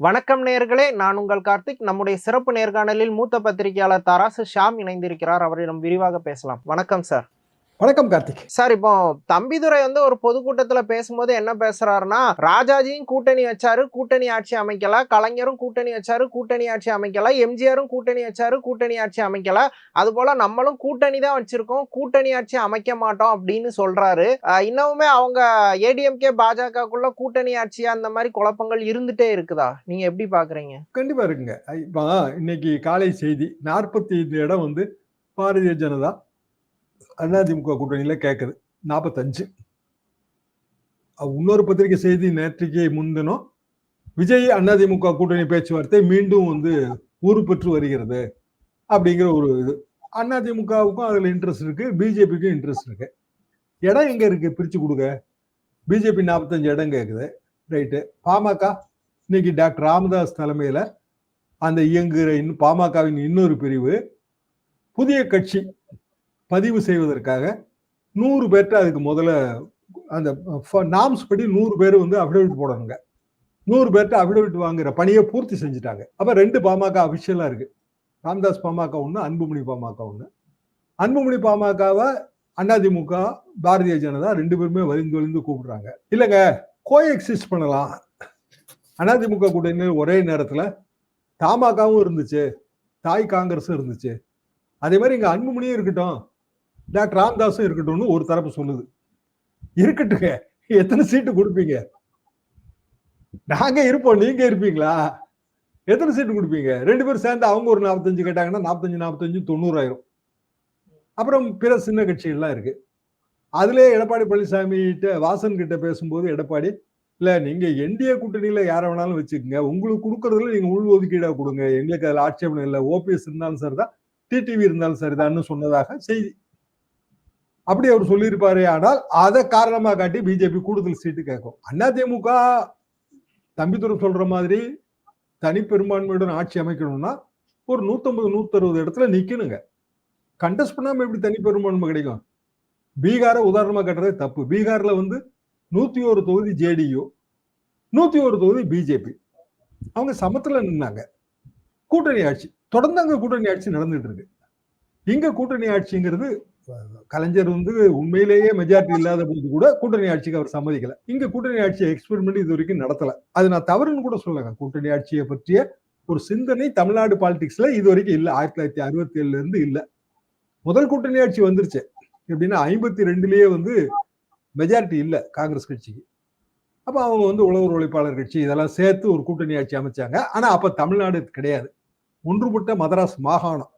வணக்கம் நேர்களே நான் உங்கள் கார்த்திக். நம்முடைய சிறப்பு நேர்காணலில் மூத்த பத்திரிகையாளர் தராசு ஷாம் இணைந்திருக்கிறார். அவரிடம் விரிவாக பேசலாம். வணக்கம் சார். வணக்கம் கார்த்திக். சார் இப்போ தம்பிதுரை வந்து ஒரு பொதுக்கூட்டத்துல பேசும்போது என்ன பேசுறாருன்னா ராஜாஜியும் கூட்டணி வச்சாரு கூட்டணி ஆட்சி அமைக்கல கலைஞரும் கூட்டணி வச்சாரு கூட்டணி ஆட்சி அமைக்கல எம்ஜிஆரும் கூட்டணி வச்சாரு கூட்டணி ஆட்சி அமைக்கல. அது போல நம்மளும் கூட்டணி தான் வச்சிருக்கோம் கூட்டணி ஆட்சி அமைக்க மாட்டோம் அப்படின்னு சொல்றாரு. இன்னமுமே அவங்க ஏடிஎம்கே பாஜகக்குள்ள கூட்டணி ஆட்சி அந்த மாதிரி குழப்பங்கள் இருந்துட்டே இருக்குதா? நீங்க எப்படி பாக்குறீங்க? கண்டிப்பா இருக்குங்க. இப்போ இன்னைக்கு காலை செய்தி நாற்பத்தி ஐந்து இடம் வந்து பாரதிய ஜனதா அதிமுக கூட்டணியில கேட்குது நாற்பத்தஞ்சு இன்னொரு பத்திரிகை செய்தி நேற்றுக்கு முன்தினம் விஜய் அதிமுக கூட்டணி பேச்சுவார்த்தை மீண்டும் வந்து ஊறு பெற்று வருகிறது அப்படிங்கிற ஒரு இது. அதிமுகவுக்கும் அதுல இன்ட்ரெஸ்ட் இருக்கு பிஜேபிக்கும் இன்ட்ரெஸ்ட் இருக்கு. இடம் எங்க இருக்கு? பிரிச்சு கொடுங்க. பிஜேபி நாற்பத்தஞ்சு இடம் கேட்குது ரைட்டு பாமக இன்னைக்கு டாக்டர் ராமதாஸ் தலைமையில அந்த இயங்குகிற இன்னும் பாமகவின் இன்னொரு பிரிவு. புதிய கட்சி பதிவு செய்வதற்காக நூறு பேர்கிட்ட அதுக்கு முதல்ல அந்த நாம்ஸ் படி நூறு பேர் வந்து அஃபிடவிட் போடணுங்க. நூறு பேர்கிட்ட அஃபிடவிட் வாங்குற பணியை பூர்த்தி செஞ்சுட்டாங்க. அப்போ ரெண்டு பாமக அஃபிஷியலாக இருக்குது ராம்தாஸ் பாமக ஒன்று அன்புமணி பாமக ஒன்று அன்புமணி பாமகவை அதிமுக பாரதிய ஜனதா ரெண்டு பேருமே வலிந்து வலிந்து கூப்பிடுறாங்க. இல்லைங்க கோ எக்ஸிஸ்ட் பண்ணலாம் அதிமுக கூட்டணி ஒரே நேரத்தில் தமாகவும் இருந்துச்சு தாய் காங்கிரஸும் இருந்துச்சு. அதே மாதிரி இங்கே அன்புமணியும் இருக்கட்டும். டாக்டர் ராம்தாஸும் இருக்கட்டும்னு ஒரு தரப்பு சொல்லுது. இருக்கட்டுங்க எத்தனை சீட்டு கொடுப்பீங்க? நாங்க இருப்போம். நீங்க இருப்பீங்களா? எத்தனை சீட்டு கொடுப்பீங்க? ரெண்டு பேரும் சேர்ந்து அவங்க ஒரு நாற்பத்தஞ்சு கேட்டாங்கன்னா நாற்பத்தஞ்சு நாற்பத்தஞ்சு தொண்ணூறாயிரம். அப்புறம் பிற சின்ன கட்சிகள்லாம் இருக்கு. அதுல எடப்பாடி பழனிசாமி கிட்ட வாசன் கிட்ட பேசும்போது எடப்பாடி இல்ல நீங்க என்டிஏ கூட்டணியில யார வேணாலும் வச்சுக்கோங்க. உங்களுக்கு கொடுக்கறதுல நீங்க உள் ஒதுக்கீடா கொடுங்க. எங்களுக்கு அதுல ஆட்சேபணம் இல்லை. ஓபிஎஸ் இருந்தாலும் சரிதான் டிடிவி இருந்தாலும் சரிதான்னு சொன்னதாக செய்தி அப்படி அவர் சொல்லியிருப்பாரு ஆனால் அதை காரணமாக காட்டி பிஜேபி கூடுதல் சீட்டு கேட்கும். அதிமுக தம்பித்துறை சொல்ற மாதிரி தனிப்பெரும்பான்மையுடன் ஆட்சி அமைக்கணும்னா ஒரு நூத்தம்பது நூத்தறுபது இடத்துல நிக்கணுங்க. கண்டஸ்ட் பண்ணாம எப்படி தனி பெரும்பான்மை கிடைக்கும்? பீகாரை உதாரணமா கட்டுறதே தப்பு. பீகார்ல வந்து நூத்தி ஒரு தொகுதி ஜேடியு நூத்தி ஒரு தொகுதி பிஜேபி அவங்க சமத்துல நின்னாங்க. கூட்டணி ஆட்சி தொடர்ந்து அங்க கூட்டணி ஆட்சி நடந்துட்டு இருக்கு. இங்க கூட்டணி ஆட்சிங்கிறது கலைஞர் வந்து உண்மையிலேயே மெஜாரிட்டி இல்லாத போது கூட கூட்டணி ஆட்சிக்கு அவர் சம்மதிக்கல. இங்க கூட்டணி ஆட்சியை எக்ஸ்பெரிமெண்ட் இது வரைக்கும் நடத்தல. அது நான் தவறுன்னு கூட சொல்லுங்க கூட்டணி ஆட்சியை பற்றிய ஒரு சிந்தனை தமிழ்நாடு பாலிடிக்ஸ்ல இது வரைக்கும் இல்லை. ஆயிரத்தி தொள்ளாயிரத்தி அறுபத்தி ஏழுல இருந்து இல்லை. முதல் கூட்டணி ஆட்சி வந்துருச்சு. எப்படின்னா ஐம்பத்தி ரெண்டுலயே வந்து மெஜாரிட்டி இல்லை காங்கிரஸ் கட்சிக்கு. அப்போ அவங்க வந்து உழவர் உழைப்பாளர் கட்சி இதெல்லாம் சேர்த்து ஒரு கூட்டணி ஆட்சி அமைச்சாங்க. ஆனால் அப்போ தமிழ்நாடு கிடையாது. ஒன்றுபட்ட மதராஸ் மாகாணம்.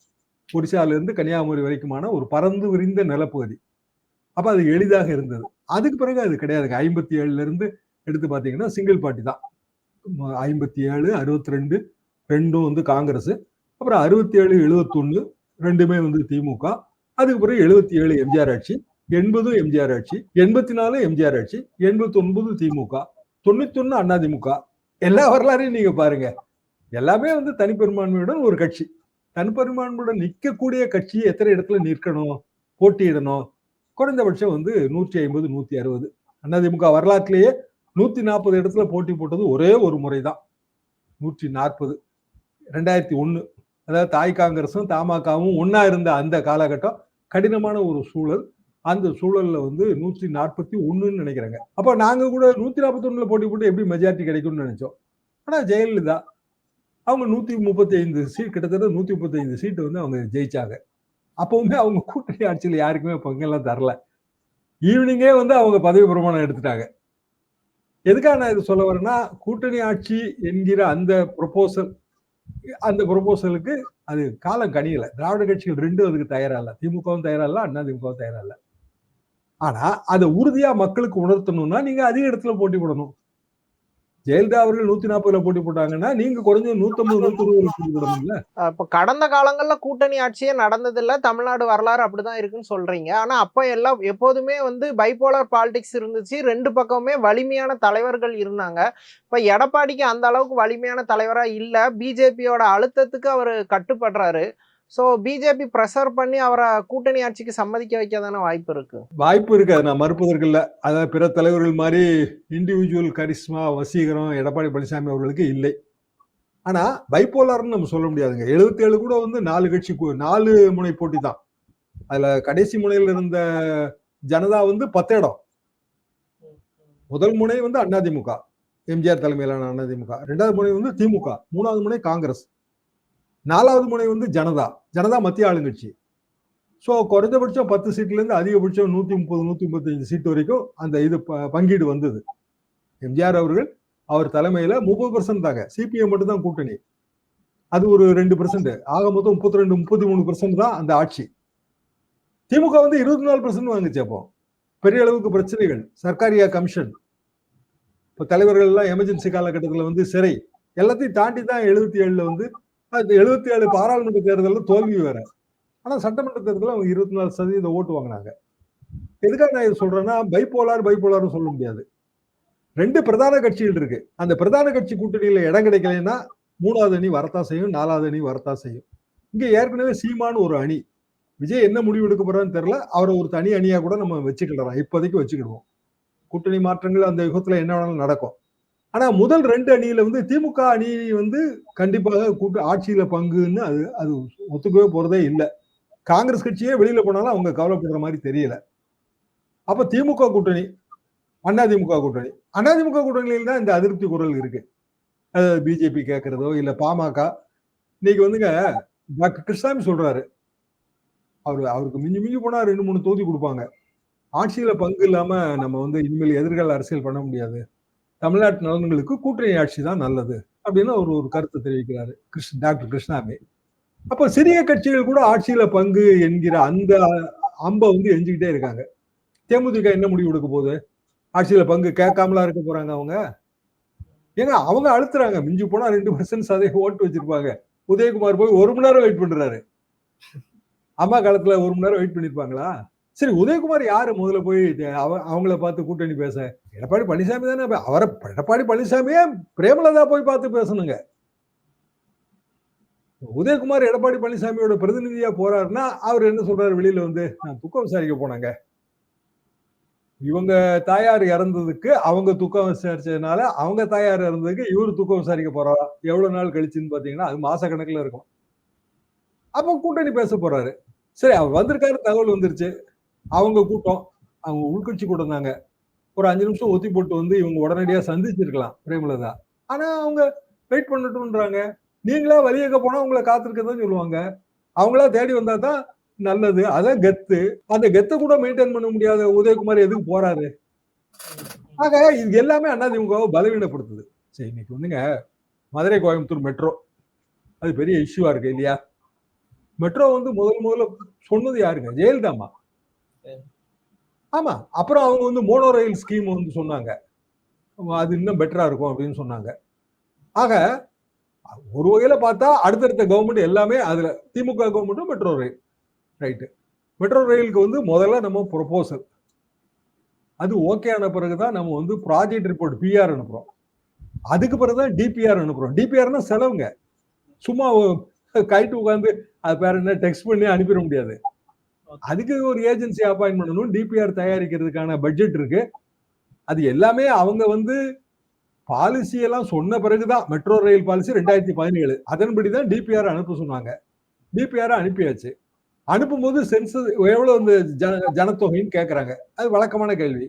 ஒடிசாலேருந்து கன்னியாகுமரி வரைக்குமான ஒரு பறந்து விரிந்த நிலப்பகுதி. அப்போ அது எளிதாக இருந்தது. அதுக்கு பிறகு அது கிடையாதுங்க ஐம்பத்தி ஏழுலேருந்து எடுத்து பார்த்தீங்கன்னா சிங்கிள் பார்ட்டி தான். ஐம்பத்தி ஏழு அறுபத்தி ரெண்டு ரெண்டும் வந்து காங்கிரஸ். அப்புறம் அறுபத்தி ஏழு எழுபத்தொன்னு ரெண்டுமே வந்து திமுக. அதுக்கு பிறகு எழுபத்தி ஏழு எம்ஜிஆர் ஆட்சி எண்பதும் எம்ஜிஆர் ஆட்சி எண்பத்தி நாலு எம்ஜிஆர் ஆட்சி எண்பத்தி ஒன்பது திமுக தொண்ணூத்தொன்னு அதிமுக எல்லா வரலாறையும் நீங்க பாருங்க. எல்லாமே வந்து தனிப்பெரும்பான்மையுடன் ஒரு கட்சி. தன்பெருமானோட நிற்கக்கூடிய கட்சி எத்தனை இடத்துல நிற்கணும்? போட்டியிடணும். குறைந்தபட்சம் வந்து நூற்றி ஐம்பது நூத்தி அறுபது. அதிமுக வரலாற்றிலேயே நூத்தி நாற்பது இடத்துல போட்டி போட்டது ஒரே ஒரு முறை தான் நூற்றி நாற்பது. ரெண்டாயிரத்தி ஒன்று. அதாவது தாய் காங்கிரஸும் தமாகவும் ஒன்னா இருந்த அந்த காலகட்டம் கடினமான ஒரு சூழல். அந்த சூழல்ல வந்து நூற்றி நாற்பத்தி ஒன்றுன்னு நினைக்கிறாங்க. அப்போ நாங்கள் கூட நூற்றி நாற்பத்தி ஒன்றில் போட்டி போட்டு எப்படி மெஜாரிட்டி கிடைக்கும்னு நினைச்சோம். ஆனால் ஜெயலலிதா அவங்க நூற்றி முப்பத்தி ஐந்து சீட் கிட்டத்தட்ட நூற்றி முப்பத்தி ஐந்து சீட்டு வந்து அவங்க ஜெயிச்சாங்க. அப்போவுமே அவங்க கூட்டணி ஆட்சியில் யாருக்குமே பங்கெல்லாம் தரல. ஈவினிங்கே வந்து அவங்க பதவி பிரமாணம் எடுத்துட்டாங்க. எதுக்காக நான் இது சொல்ல வரேன்னா கூட்டணி ஆட்சி என்கிற அந்த ப்ரொபோசல் அந்த ப்ரொபோசலுக்கு அது காலம் கணியல திராவிட கட்சிகள் ரெண்டும் அதுக்கு தயாரா திமுகவும் தயாரா அண்ணா திமுகவும் தயாரா இல்ல ஆனா அதை உறுதியா மக்களுக்கு உணர்த்தணும்னா நீங்க அதிக இடத்துல போட்டி போடணும். ஜெயலலிதா அவர்கள் நூத்தி நாற்பதுல போட்டி போட்டாங்கன்னா நீங்க குறைஞ்ச நூத்தம்பது நூத்தி இருபதுல போட்டி போடணும்ல? இப்போ கடந்த காலங்கள்ல கூட்டணி ஆட்சியே நடந்ததில்ல. தமிழ்நாடு வரலாறு அப்படிதான் இருக்குன்னு சொல்றீங்க. ஆனா அப்ப எல்லாம் எப்போதுமே வந்து பைபோலார் பாலிடிக்ஸ் இருந்துச்சு. ரெண்டு பக்கமுமே வலிமையான தலைவர்கள் இருந்தாங்க. இப்ப எடப்பாடிக்கு அந்த அளவுக்கு வலிமையான தலைவரா இல்ல. பிஜேபியோட அழுத்தத்துக்கு அவர் கட்டுப்படுறாரு. ஸோ பிஜேபி ப்ரெஷர் பண்ணி அவரை கூட்டணி ஆட்சிக்கு சம்மதிக்க வைக்க தானே வாய்ப்பு இருக்கு? வாய்ப்பு இருக்கு. அதை நான் மறுப்பதற்கு இல்லை அதாவது பிற தலைவர்கள் மாதிரி இண்டிவிஜுவல் கரிஸ்மா வசீகரம் எடப்பாடி பழனிசாமி அவர்களுக்கு இல்லை. ஆனால் பைப்போலார்னு நம்ம சொல்ல முடியாதுங்க. எழுபத்தேழு கூட வந்து நாலு கட்சி நாலு முனை போட்டி தான். அதில் கடைசி முனையில் இருந்த ஜனதா வந்து பத்து இடம் முதல் முனை வந்து அதிமுக எம்ஜிஆர் தலைமையிலான அதிமுக ரெண்டாவது முனை வந்து திமுக. மூணாவது முனை காங்கிரஸ். நாலாவது முனை வந்து ஜனதா ஜனதா மத்திய ஆளுங்கட்சி. ஸோ குறைஞ்சபட்சம் பத்து சீட்லேருந்து அதிகபட்சம் நூற்றி முப்பது நூற்றி முப்பத்தஞ்சு சீட் வரைக்கும் அந்த இது ப- பங்கீடு வந்தது. எம்ஜிஆர் அவர்கள் அவர் தலைமையில் முப்பது பர்சன்ட் தாங்க. சிபிஎம் மட்டும் தான் கூட்டணி. அது ஒரு ரெண்டு பர்சன்ட் ஆக மொத்தம் முப்பத்தி ரெண்டு முப்பத்தி மூணு பர்சன்ட் தான் அந்த ஆட்சி. திமுக வந்து இருபத்தி நாலு பர்சன்ட் வாங்குச்சு அப்போ. பெரிய அளவுக்கு பிரச்சனைகள். சர்க்காரியா கமிஷன். இப்போ தலைவர்கள் எல்லாம் எமர்ஜென்சி காலகட்டத்தில் வந்து சிறை. எல்லாத்தையும் தாண்டி தான் எழுபத்தி ஏழில் வந்து அது எழுபத்தி ஏழு பாராளுமன்ற தேர்தலில் தோல்வி வேற. ஆனால் சட்டமன்ற தேர்தலில் அவங்க இருபத்தி நாலு சதவீத ஓட்டு வாங்கினாங்க. எதுக்காக நான் இது சொல்றேன்னா பைப்போலார் பைப்போலார்னு சொல்ல முடியாது. ரெண்டு பிரதான கட்சிகள் இருக்கு. அந்த பிரதான கட்சி கூட்டணியில இடம் கிடைக்கலைன்னா மூணாவது அணி வரத்தா செய்யும் நாலாவது அணி வரத்தா செய்யும். இங்க ஏற்கனவே சீமான்னு ஒரு அணி. விஜய் என்ன முடிவு எடுக்க போறான்னு தெரியல. அவரை ஒரு தனி அணியா கூட நம்ம வச்சுக்கலாம் இப்போதைக்கு வச்சுக்கிடுவோம். கூட்டணி மாற்றங்கள் அந்த யுகத்துல என்ன வேணாலும் நடக்கும். ஆனா முதல் ரெண்டு அணியில வந்து திமுக அணி வந்து கண்டிப்பாக கூட்டு ஆட்சியில பங்குன்னு அது அது ஒத்துக்கவே போறதே இல்லை. காங்கிரஸ் கட்சியே வெளியில போனாலும் அவங்க கவலைப்படுற மாதிரி தெரியல. அப்ப திமுக கூட்டணி அதிமுக கூட்டணி. அதிமுக கூட்டணியில் தான் இந்த அதிருப்தி குரல் இருக்கு. பிஜேபி கேட்கறதோ இல்ல பாமக. இன்னைக்கு வந்துங்க டாக்டர் கிருஷ்ணாமி சொல்றாரு. அவரு அவருக்கு மிஞ்சி மிஞ்சி போனா ரெண்டு மூணு தொகுதி கொடுப்பாங்க. ஆட்சியில பங்கு இல்லாம நம்ம வந்து இனிமேல் எதிர்கால அரசியல் பண்ண முடியாது. தமிழ்நாட்டு நலன்களுக்கு கூட்டணி ஆட்சி தான் நல்லது அப்படின்னு அவர் ஒரு கருத்தை தெரிவிக்கிறாரு. கிருஷ்ண டாக்டர் கிருஷ்ணாமி அப்ப சிறிய கட்சிகள் கூட ஆட்சியில பங்கு என்கிற அந்த அம்பை வந்து எஞ்சிக்கிட்டே இருக்காங்க. தேமுதிக என்ன முடிவு எடுக்க போகுது? ஆட்சியில பங்கு கேட்காமலா இருக்க போறாங்க அவங்க? ஏங்க அவங்க அழுத்துறாங்க. மிஞ்சி போனா ரெண்டு பர்சன்ட் சதவீத ஓட்டு வச்சிருப்பாங்க. உதயகுமார் போய் ஒரு மணி நேரம் வெயிட் பண்றாரு. அம்மா காலத்துல ஒரு மணி நேரம் வெயிட் பண்ணிருப்பாங்களா? சரி உதயகுமார் யாரு? முதல்ல போய் அவங்கள பார்த்து கூட்டணி பேச. எடப்பாடி பழனிசாமி தானே? அவரை எடப்பாடி பழனிசாமியே பிரேமலதா போய் பார்த்து பேசணுங்க. உதயகுமார் எடப்பாடி பழனிசாமியோட பிரதிநிதியா போறாருன்னா அவர் என்ன சொல்றாரு? வெளியில வந்து நான் துக்கம் விசாரிக்க போனாங்க. இவங்க தாயார் இறந்ததுக்கு அவங்க துக்கம் விசாரிச்சதுனால அவங்க தாயார் இறந்ததுக்கு இவரு துக்கம் விசாரிக்க போறாரா எவ்வளவு நாள் கழிச்சுன்னு பாத்தீங்கன்னா அது மாச கணக்குல இருக்கும். அப்ப கூட்டணி பேச போறாரு. சரி அவர் வந்திருக்காரு தகவல் வந்துருச்சு. அவங்க கூட்டம் அவங்க உள்கட்சி கூட்டம் தாங்க. ஒரு அஞ்சு நிமிஷம் ஒத்தி போட்டு வந்து இவங்க உடனடியாக சந்திச்சிருக்கலாம் பிரேமலதா. ஆனால் அவங்க வெயிட் பண்ணட்டும்ன்றாங்க. நீங்களா வழியக்க போனால் உங்களை காத்திருக்கதான் சொல்லுவாங்க. அவங்களா தேடி வந்தா தான் நல்லது. அதான் கெத்து. அந்த கெத்தை கூட மெயின்டைன் பண்ண முடியாத உதயகுமார் எதுக்கு போறாரு? ஆக இது எல்லாமே அதிமுகவை பலவீனப்படுத்துது. சரி இன்னைக்கு வந்துங்க மதுரை கோயம்புத்தூர் மெட்ரோ அது பெரிய இஷ்யூவா இருக்கு இல்லையா? மெட்ரோ வந்து முதல் முதல்ல சொன்னது யாருங்க? ஜெயலலிதாமா ஆமா அப்புறம் அவங்க வந்து மோனோ ரயில் ஸ்கீம் வந்து சொன்னாங்க. அது இன்னும் பெட்டரா இருக்கும் அப்படின்னு சொன்னாங்க. ஆக ஒரு வகையில பார்த்தா அடுத்தடுத்த கவர்மெண்ட் எல்லாமே அதுல திமுக கவர்மெண்ட்டும் மெட்ரோ ரயில் ரைட்டு மெட்ரோ ரயிலுக்கு வந்து முதல்ல நம்ம ப்ரொபோசல் அது ஓகே ஆன பிறகுதான் நம்ம வந்து ப்ராஜெக்ட் ரிப்போர்ட் பிஆர் அனுப்புறோம். அதுக்கு பிறகுதான் டிபிஆர் அனுப்புறோம். டிபிஆர்னா செலவுங்க. சும்மா கைட்டு உட்காந்து அது பேர் என்ன டெக்ஸ்ட் பண்ணி அனுப்பிட முடியாது. அதுக்கு ஒரு ஏஜென்சி அப்பாயின் பண்ணணும் டிபிஆர் தயாரிக்கிறதுக்கான பட்ஜெட் இருக்கு. அது எல்லாமே அவங்க வந்து பாலிசி எல்லாம் சொன்ன பிறகுதான் மெட்ரோ ரயில் பாலிசி ரெண்டாயிரத்தி பதினேழு. அதன்படி தான் டிபிஆர் அனுப்ப சொன்னாங்க. டிபிஆர் அனுப்பியாச்சு. அனுப்பும்போது சென்சஸ் எவ்வளவு இந்த ஜன ஜனத்தொகைன்னு கேட்கறாங்க அது வழக்கமான கேள்வி.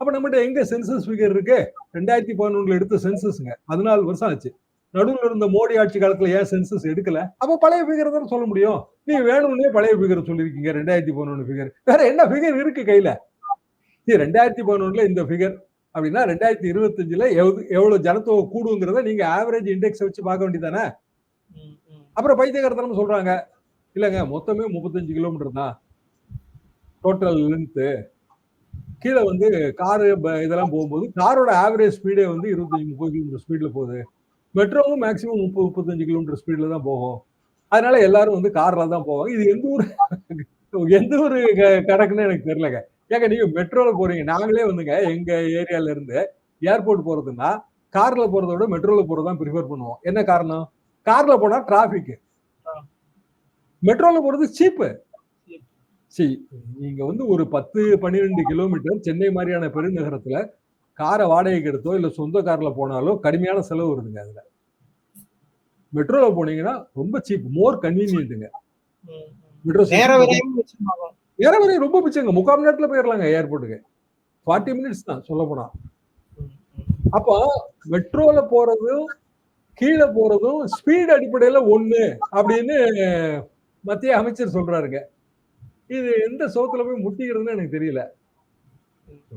அப்ப நம்மகிட்ட எங்க சென்சஸ் ஃபிகர் இருக்கு? ரெண்டாயிரத்தி பதினொன்றுல எடுத்த சென்சஸ்ங்க பதினாலு வருஷம் ஆச்சு. நடுவில் இருந்த மோடி ஆட்சி காலத்துல ஏன் சென்சஸ் எடுக்கல? அப்ப பழைய ஃபிகர் தானே சொல்ல முடியும். நீங்க வேணும்னே பழைய ஃபிகர் சொல்லிருக்கீங்க. ரெண்டாயிரத்தி பதினொன்று ஃபிகர் வேற என்ன ஃபிகர் இருக்கு கையில? நீ ரெண்டாயிரத்தி பதினொன்றுல இந்த ஃபிகர் அப்படின்னா ரெண்டாயிரத்தி இருபத்தஞ்சுல எவ்வளவு எவ்வளவு ஜனத்தொகை கூடுங்கிறத நீங்க ஆவரேஜ் இண்டெக்ஸ் வச்சு பார்க்க வேண்டியதானே அப்புறம் பைத்தியகாரத்தனம் சொல்றாங்க. இல்லைங்க மொத்தமே முப்பத்தஞ்சு கிலோமீட்டர் தான். டோட்டல் லென்த்து கீழே வந்து காரு இதெல்லாம் போகும்போது காரோட ஆவரேஜ் ஸ்பீடே வந்து இருபத்தஞ்சு முப்பது கிலோமீட்டர் ஸ்பீட்ல போகுது. மெட்ரோவும் மேக்சிமம் முப்பது முப்பத்தஞ்சு கிலோமீட்டர் ஸ்பீட்ல தான் போகும். அதனால எல்லாரும் வந்து கார்ல தான் போவாங்க. இது எந்த ஊர்? எந்த ஒரு கணக்குன்னு எனக்கு தெரியலங்க. ஏங்க நீங்க மெட்ரோல போறீங்க. நாங்களே வந்துங்க எங்க ஏரியால இருந்து ஏர்போர்ட் போறதுன்னா கார்ல போறத விட மெட்ரோல போறதான் ப்ரிஃபர் பண்ணுவோம். என்ன காரணம்? கார்ல போனா டிராபிக் மெட்ரோல போறது சீப்பு சரி நீங்க வந்து ஒரு பத்து பன்னிரெண்டு கிலோமீட்டர் சென்னை மாதிரியான பெருநகரத்துல காரை வாடகைக்கு எடுத்தோ இல்ல சொந்த கார்ல போனாலோ கடுமையான செலவு வருதுங்க அதுல. மெட்ரோல போனீங்கன்னா ரொம்ப சீப் மோர் கன்வீனியன்ட்டுங்க. மெட்ரோ நேர விரையும் ரொம்ப பிடிச்சங்க முக்கால் மணி நேரத்துல போயிடலாங்க ஏர்போர்ட்டுக்கு ஃபார்ட்டி மினிட்ஸ் தான் சொல்ல போனா. அப்போ மெட்ரோல போறதும் கீழே போறதும் ஸ்பீட் அடிப்படையில ஒண்ணு அப்படின்னு மத்திய அமைச்சர் சொல்றாருங்க. இது எந்த சோத்துல போய் முட்டிக்கிறதுன்னு எனக்கு தெரியல.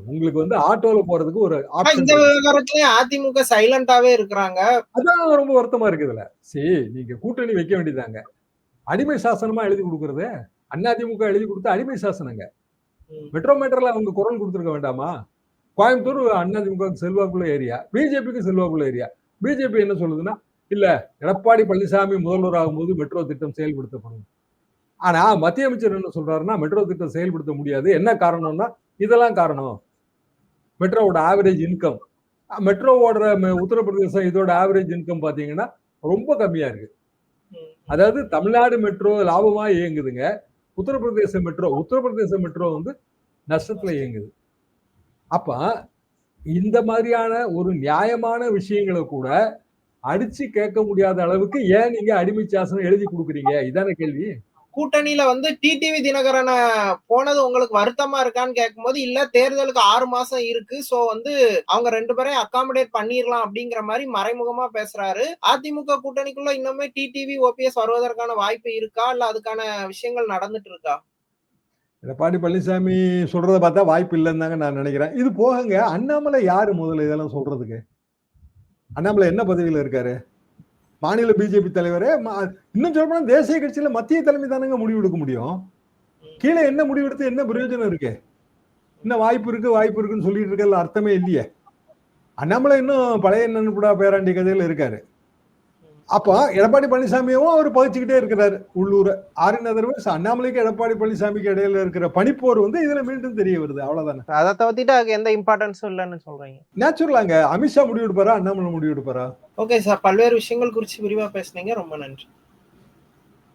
உங்களுக்கு வந்து ஆட்டோல போறதுக்கு ஒரு இந்த விவகாரத்திலயும் அதிமுக சைலண்டாவே இருக்கிறாங்க. அதான் ரொம்ப வருத்தமா இருக்குதுல சரி நீங்க கூட்டணி வைக்க வேண்டியதாங்க அடிமை சாசனமா எழுதி கொடுக்கறது. அதிமுக எழுதி கொடுத்த அடிமை சாசனங்க. மெட்ரோ மீட்டர்ல அவங்க குரல் கொடுத்துருக்க வேண்டாமா? கோயம்புத்தூர் அதிமுக செல்வாக்குள்ள ஏரியா. பிஜேபிக்கு செல்வாக்குள்ள ஏரியா. பிஜேபி என்ன சொல்லுதுன்னா இல்ல எடப்பாடி பழனிசாமி முதல்வர் ஆகும்போது மெட்ரோ திட்டம் செயல்படுத்தப்படும். ஆனா மத்திய அமைச்சர் என்ன சொல்றாருன்னா மெட்ரோ திட்டம் செயல்படுத்த முடியாது. என்ன காரணம்னா இதெல்லாம் காரணம். மெட்ரோவோட ஆவரேஜ் இன்கம் மெட்ரோ ஓடுற ம- உத்தரப்பிரதேசம் இதோட ஆவரேஜ் இன்கம் பாத்தீங்கன்னா ரொம்ப கம்மியா இருக்கு. அதாவது தமிழ்நாடு மெட்ரோ லாபமா இயங்குதுங்க. உத்தரப்பிரதேச மெட்ரோ உத்தரப்பிரதேச மெட்ரோ வந்து நஷ்டத்துல இயங்குது. அப்ப இந்த மாதிரியான ஒரு நியாயமான விஷயங்களை கூட அடிச்சு கேட்க முடியாத அளவுக்கு ஏன் நீங்க அடிமை சாசனம் எழுதி கொடுக்குறீங்க? இதான கேள்வி. கூட்டணியில வந்து டிடிவி தினகரனை போனது உங்களுக்கு வருத்தமா இருக்கான்னு கேட்கும்போது இல்ல தேர்தலுக்கு ஆறு மாசம் இருக்கு. சோ வந்து அவங்க ரெண்டு பேரையும் அகாமடேட் பண்ணிரலாம் அப்படிங்கிற மாதிரி மறைமுகமா பேசுறாரு. அதிமுக கூட்டணிக்குள்ள இன்னுமே டிடிவி ஓபிஎஸ் வருவதற்கான வாய்ப்பு இருக்கா? இல்ல அதுக்கான விஷயங்கள் நடந்துட்டு இருக்கா? எடப்பாடி பழனிசாமி சொல்றத பார்த்தா வாய்ப்பு இல்லைன்னு தாங்க நான் நினைக்கிறேன். இது போகங்க அண்ணாமலை யாரு முதல்ல இதெல்லாம் சொல்றதுக்கு? அண்ணாமலை என்ன பதவியில இருக்காரு? மாநில பிஜேபி தலைவரே இன்னும் சொல்ல போனா தேசிய கட்சியில மத்திய தலைமை தானங்க முடிவு எடுக்க முடியும். கீழே என்ன முடிவு எடுத்து என்ன பிரயோஜனம் இருக்கு? இன்னும் வாய்ப்பு இருக்கு வாய்ப்பு இருக்குன்னு சொல்லிட்டு இருக்கல அர்த்தமே இல்லையே. அண்ணாமலை இன்னும் பழைய நண்புடா பேராண்டி கதையில இருக்காரு. அப்போ எடப்பாடி பழனிசாமியும் அவர் பகிச்சுக்கிட்டே இருக்கிறாரு உள்ளூர. ஆரின் அதர்வைஸ் அண்ணாமலைக்கு எடப்பாடி பழனிசாமிக்கு இடையில இருக்கிற பனிப்போர் வந்து இதுல மீண்டும் தெரிய வருது அவ்வளவுதானே. அதை தவிர்த்துட்டு எந்த இம்பார்ட்டன்ஸும் இல்லைன்னு சொல்றீங்க. நேச்சுரலாங்க அமித்ஷா முடிவு எடுப்பாரா அண்ணாமலை முடிவு எடுப்பாரா? ஓகே சார் பல்வேறு விஷயங்கள் குறித்து விரிவா பேசுனீங்க. ரொம்ப நன்றி.